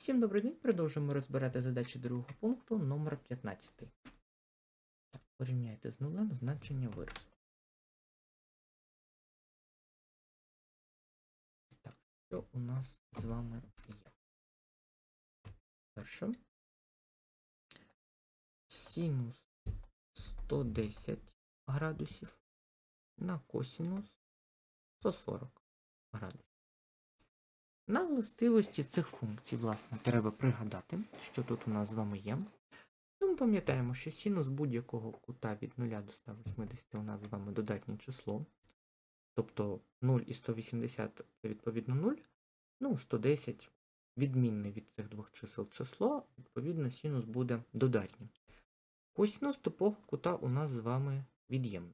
Всім добрий день. Продовжуємо розбирати задачі другого пункту номер 15. Так, порівняйте з нулем значення виразу. Так, що у нас з вами є? Перше. Синус 110 градусів на косинус 140 градусів. На властивості цих функцій, власне, треба пригадати, що тут у нас з вами є. Ну, Ми пам'ятаємо, що синус будь-якого кута від 0 до 180 у нас з вами додатнє число. Тобто 0 і 180 це відповідно 0. Ну, 110 відмінне від цих двох чисел число, відповідно, синус буде додатнім. Косинус тупого кута у нас з вами від'ємне.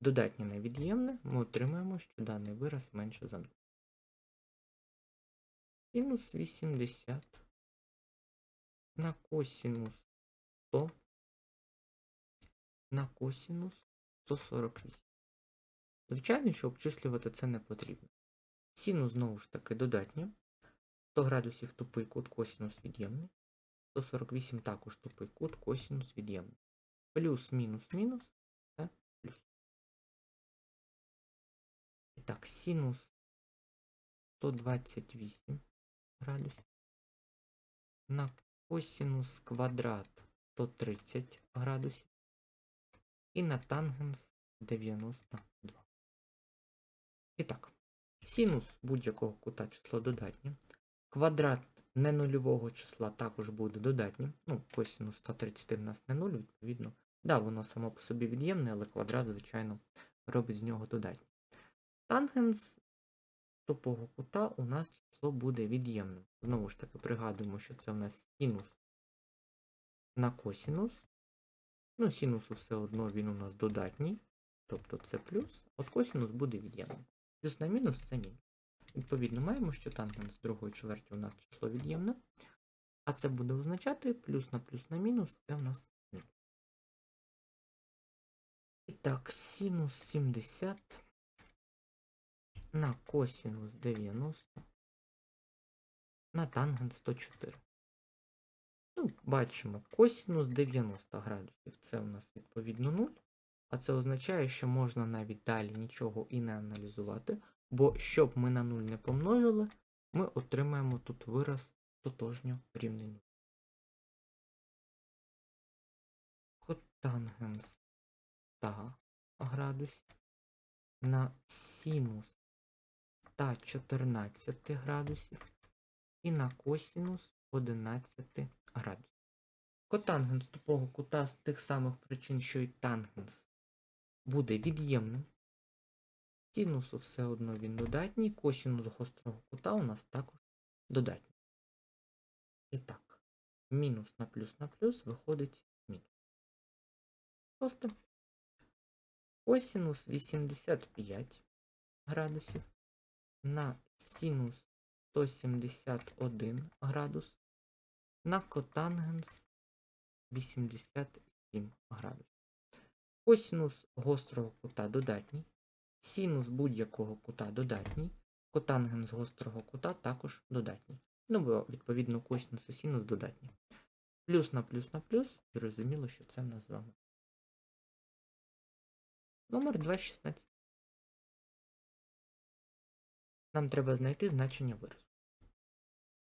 Додатнє на від'ємне ми отримаємо, що даний вираз менше за 0. Синус 80 на косинус 100 на косинус 148. Звичайно, що обчислювати це не потрібно. Синус знову ж таки додатнє. 100 градусів тупий кут косинус від'ємний. 148 також тупий кут косинус від'ємний. Плюс, мінус, мінус це плюс. І так, синус 128 градусів. На косинус квадрат 130 градусів. І на тангенс 92. І так, синус будь-якого кута число додатнє. Квадрат ненульового числа також буде додатнім. Ну, косинус 130 в нас не 0, відповідно. Да, воно само по собі від'ємне, але квадрат, звичайно, робить з нього додатнє. Тангенс тупого кута у нас число буде від'ємним. Знову ж таки, пригадуємо, що це у нас синус на косинус. Ну, синусу все одно він у нас додатній, тобто це плюс, от косинус буде від'ємним. Плюс на мінус це мінус. Відповідно, маємо, що тангенс другої чверті у нас число від'ємне, а це буде означати плюс на плюс на мінус це у нас мінус. І так, синус 70 на косинус 90 на тангенс 104. Ну, бачимо, косинус 90 градусів це у нас відповідно 0. А це означає, що можна навіть далі нічого і не аналізувати, бо щоб ми на 0 не помножили, ми отримаємо тут вираз тотожньо рівний 0. Котангенс 100 градусів на синус 114 градусів і на косинус 11 градусів. Котангенс тупого кута з тих самих причин, що і тангенс, буде від'ємним. Синусу все одно він додатній, косинус гострого кута у нас також додатній. І так, мінус на плюс на плюс виходить мінус. Шосте. Косинус 85 градусів на синус 171 градус на котангенс 87 градусів. Косинус гострого кута додатній, синус будь-якого кута додатній, котангенс гострого кута також додатній. Ну, бо, відповідно, косинус і синус додатні. Плюс на плюс на плюс, зрозуміло, що це в нас з вами. Номер 216. Нам треба знайти значення виразу.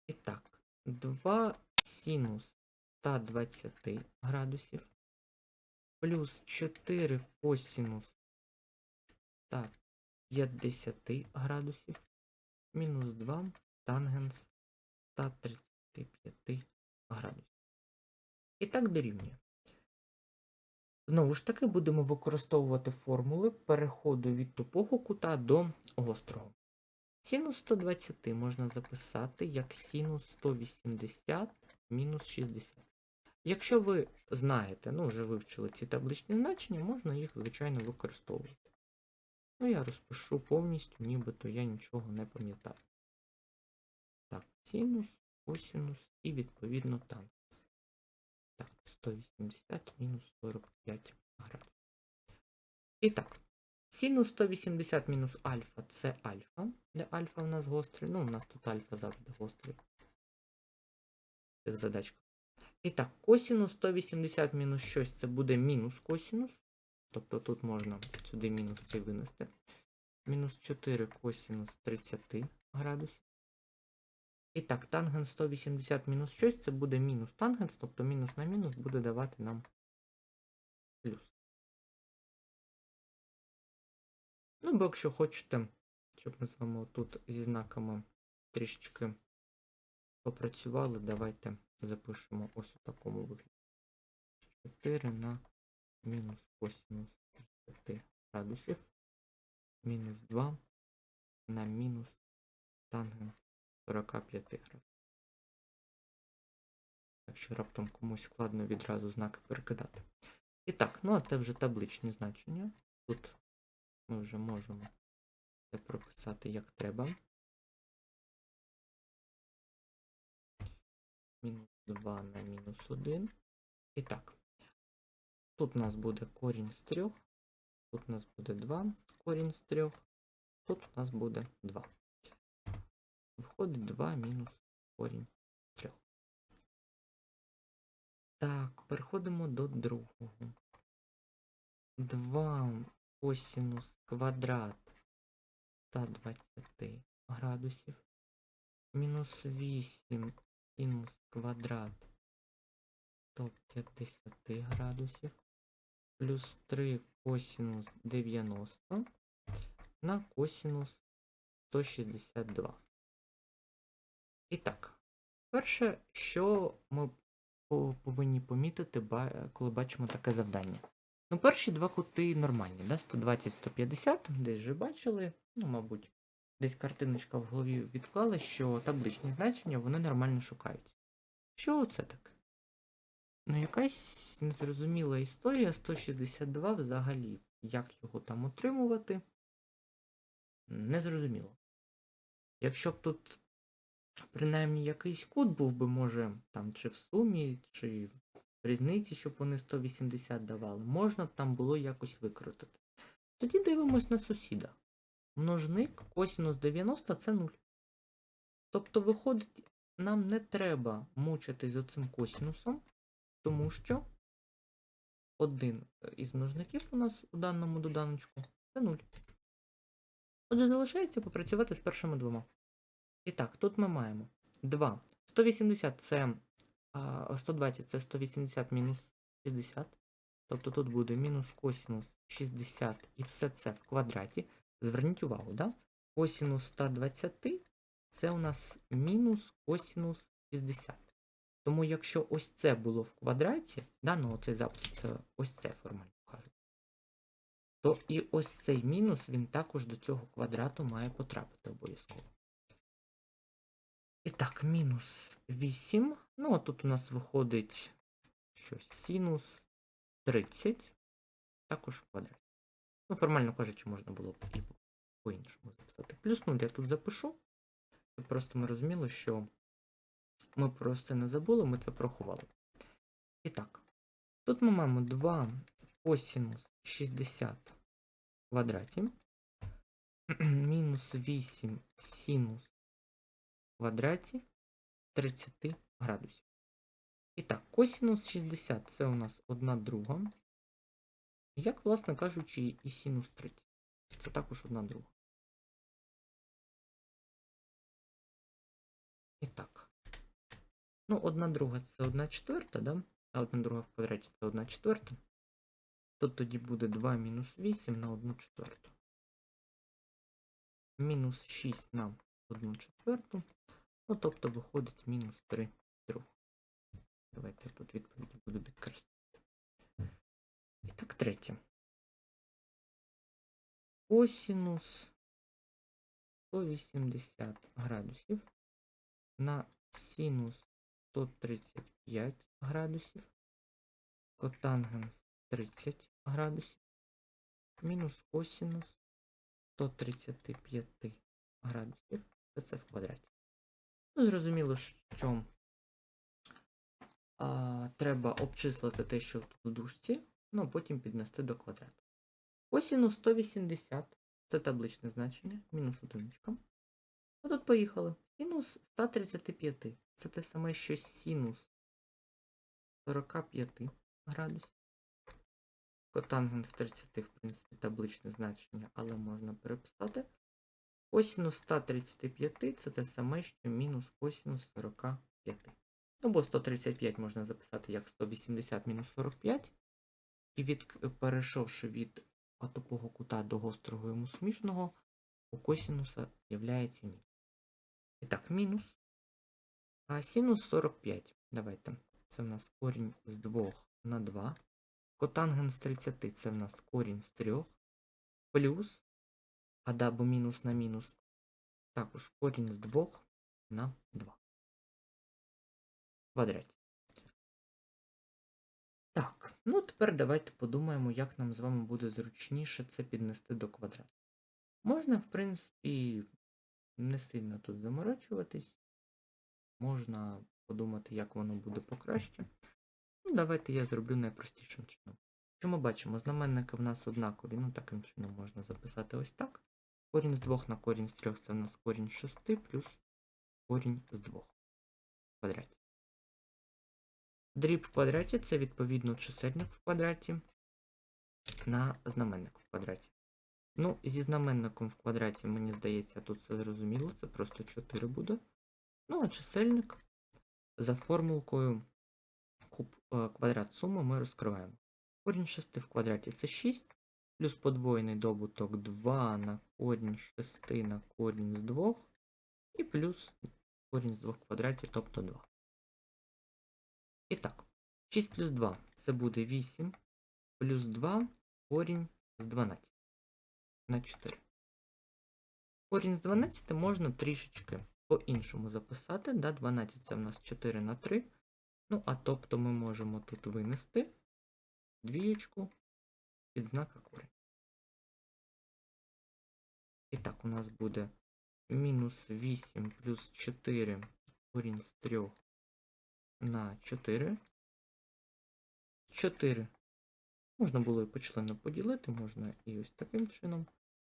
І так, 2 синус 120 градусів плюс 4 косинус 150 градусів мінус 2 тангенс 135 градусів. І так дорівнює. Знову ж таки, будемо використовувати формули переходу від тупого кута до гострого. Синус 120 можна записати як синус 180 мінус 60. Якщо ви знаєте, ну вже вивчили ці табличні значення, можна їх, звичайно, використовувати. Ну, я розпишу повністю, нібито я нічого не пам'ятаю. Так, синус, косинус і відповідно тангенс. Так, 180 мінус 45 градусів. І так. Синус 180 мінус альфа це альфа, де альфа в нас гострий. Ну, у нас тут альфа завжди гострий. цих задачках. І так, косінус 180 мінус щось це буде мінус косінус. Тобто тут можна сюди мінус цей винести. Мінус 4 косінус 30 градусів. І так, тангенс 180 мінус щось це буде мінус тангенс, тобто мінус на мінус буде давати нам плюс. Ну, бо якщо хочете, щоб ми з вами тут зі знаками трішечки попрацювали, давайте запишемо ось у такому вигляді. 4 на мінус косинус 30 градусів. Мінус 2 на мінус тангенс 45 градусів. Якщо раптом комусь складно відразу знаки перекидати. І так, ну а це вже табличні значення. Тут ми вже можемо це прописати як треба. Мінус 2 на мінус 1. І так. Тут у нас буде корінь з 3. Тут у нас буде 2 корінь з 3. Тут у нас буде 2. Виходить 2 мінус корінь з 3. Так, переходимо до другого. 2 косинус квадрат 120 градусів. Мінус 8 синус квадрат 150 градусів. Плюс 3 косинус 90 на косинус 162. І так, перше, що ми повинні помітити, коли бачимо таке завдання. Ну, перші два кути нормальні, да? 120-150, десь вже бачили, ну, мабуть, десь картиночка в голові відклала, що табличні значення вони нормально шукаються. Що це таке? Ну, якась незрозуміла історія 162 взагалі. Як його там отримувати? Незрозуміло. Якщо б тут принаймні якийсь кут був би, може, там чи в сумі, чи різниці, щоб вони 180 давали, можна б там було якось викрутити. Тоді дивимось на сусіда. Множник косинус 90 це 0. Тобто, виходить, нам не треба мучитись з оцим косинусом, тому що один із множників у нас у даному доданочку це 0. Отже, залишається попрацювати з першими двома. І так, тут ми маємо 2. 180 це 120 це 180 мінус 60. Тобто тут буде мінус косинус 60 і все це в квадраті. Зверніть увагу, да? Косинус 120 це у нас мінус косинус 60. Тому якщо ось це було в квадраті, да, ну оцей запис це ось це формально кажуть, то і ось цей мінус він також до цього квадрату має потрапити обов'язково. І так, мінус 8. Ну, а тут у нас виходить щось синус 30, також в квадраті. Ну, формально кажучи, можна було б і по-іншому записати. Плюс 0 я тут запишу. Просто ми розуміли, що ми про це не забули, ми це проховали. І так, тут ми маємо 2 косинус 60 в квадраті. Мінус 8 синус квадраті 30 градусів. І так, косинус 60 це у нас 1 друга. Як, власне кажучи, і синус 30. Це також 1 друга. І так. Ну, 1 друга це 1 четверта, да? А 1 друга в квадраті це 1 четверта. Тут тоді буде 2 мінус 8 на 1 четверту. Мінус 6 на 1 четверту. Ну, тобто виходить мінус 3 друг. Давайте я тут відповіді буду використовувати. І так, третє. Косінус 180 градусів на синус 135 градусів, котангенс 30 градусів, мінус косинус 135 градусів. Це в квадраті. Ну, зрозуміло, що а, треба обчислити те, що тут в дужці, ну а потім піднести до квадрату. Косінус 180 це табличне значення, мінус одиничка. А тут поїхали. Синус 135. це те саме, що синус 45 градусів. Котангенс 30, в принципі, табличне значення, але можна переписати. Косінус 135 це те саме, що мінус косінус 45. Ну, бо 135 можна записати як 180 мінус 45. І від, перейшовши від тупого кута до гострого йому смішного, у косінуса з'являється мінус. І так, мінус. А синус 45. Давайте. Це в нас корінь з 2 на 2. Котангенс 30 це в нас корінь з 3. Плюс, а дабо мінус на мінус, також корінь з 2 на 2. В квадраті. Так, ну тепер давайте подумаємо, як нам з вами буде зручніше це піднести до квадрату. Можна, в принципі, не сильно тут заморочуватись. Можна подумати, як воно буде покраще. Ну, давайте я зроблю найпростішим чином. Що ми бачимо? Знаменники в нас однакові, ну таким чином можна записати ось так. Корінь з 2 на корінь з 3 це в нас корінь 6 плюс корінь з 2 в квадраті. Дріб в квадраті це відповідно чисельник в квадраті на знаменник в квадраті. Ну, зі знаменником в квадраті, мені здається, тут все зрозуміло, це просто 4 буде. Ну, а чисельник за формулкою куб, е, квадрат суми ми розкриваємо. Корінь 6 в квадраті це 6, плюс подвоєний добуток 2 на корінь 6 на корінь з 2, і плюс корінь з 2 в квадраті, тобто 2. І так, 6 плюс 2 це буде 8, плюс 2 корінь з 12 на 4. Корінь з 12 можна трішечки по-іншому записати. Да? 12 це в нас 4 на 3. Ну, а тобто ми можемо тут винести двієчку під знака корінь. І так, у нас буде мінус 8 плюс 4 корінь з 3 на 4. 4. Можна було і почленно поділити, можна і ось таким чином.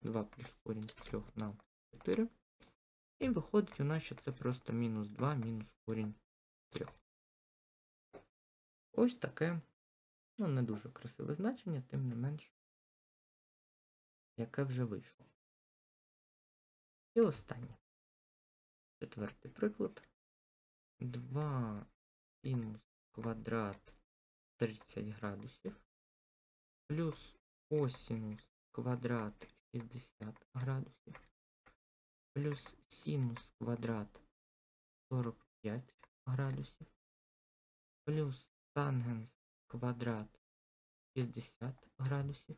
2 плюс корінь з 3 на 4. І виходить у нас, що це просто мінус 2 мінус корінь з 3. Ось таке, ну, не дуже красиве значення, тим не менш, яке вже вийшло. І останнє. Четвертий приклад. 2 синус квадрат 30 градусів плюс косинус квадрат 60 градусів плюс синус квадрат 45 градусів плюс тангенс квадрат 60 градусів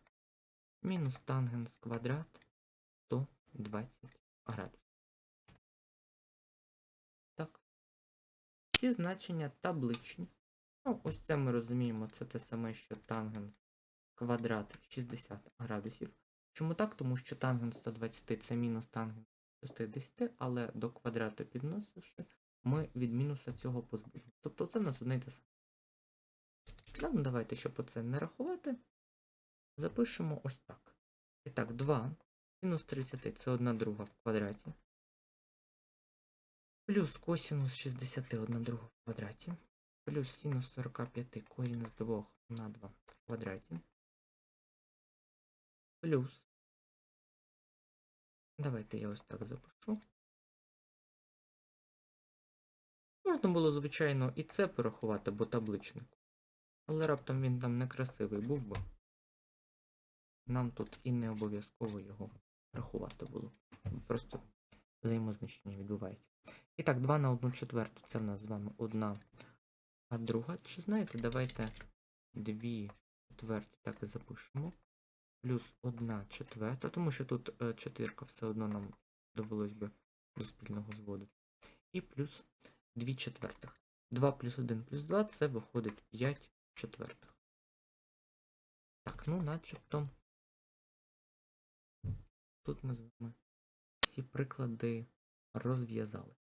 мінус тангенс квадрат 120 градусів. Так. Ці значення табличні. Ну, ось це ми розуміємо, це те саме, що тангенс квадрат 60 градусів. Чому так? Тому що тангенс 120 це мінус тангенс 60, але до квадрату підносивши, ми від мінуса цього позбудемо. Тобто це в нас одне те саме. Ну, давайте, щоб оце не рахувати, запишемо ось так. І так, 2 мінус 30 це 1 друга в квадраті. Плюс косинус 60 1 друга в квадраті. Плюс синус 45 корінь з 2 на 2 в квадраті. Плюс. Давайте я ось так запишу. Можна було, звичайно, і це порахувати, бо табличник. Але раптом він там некрасивий був би. Нам тут і не обов'язково його рахувати було. Просто взаємозначення відбувається. І так, 2 на 1 четверту. Це в нас з вами одна, а друга. Чи знаєте, давайте 2 четверті так і запишемо. Плюс 1 четверта, тому що тут е, четвірка все одно нам довелось би до спільного зводу. І плюс 2 четвертих. 2 плюс 1 плюс 2 це виходить 5 четвертих. Так, ну начебто. Тут ми з вами всі приклади розв'язали.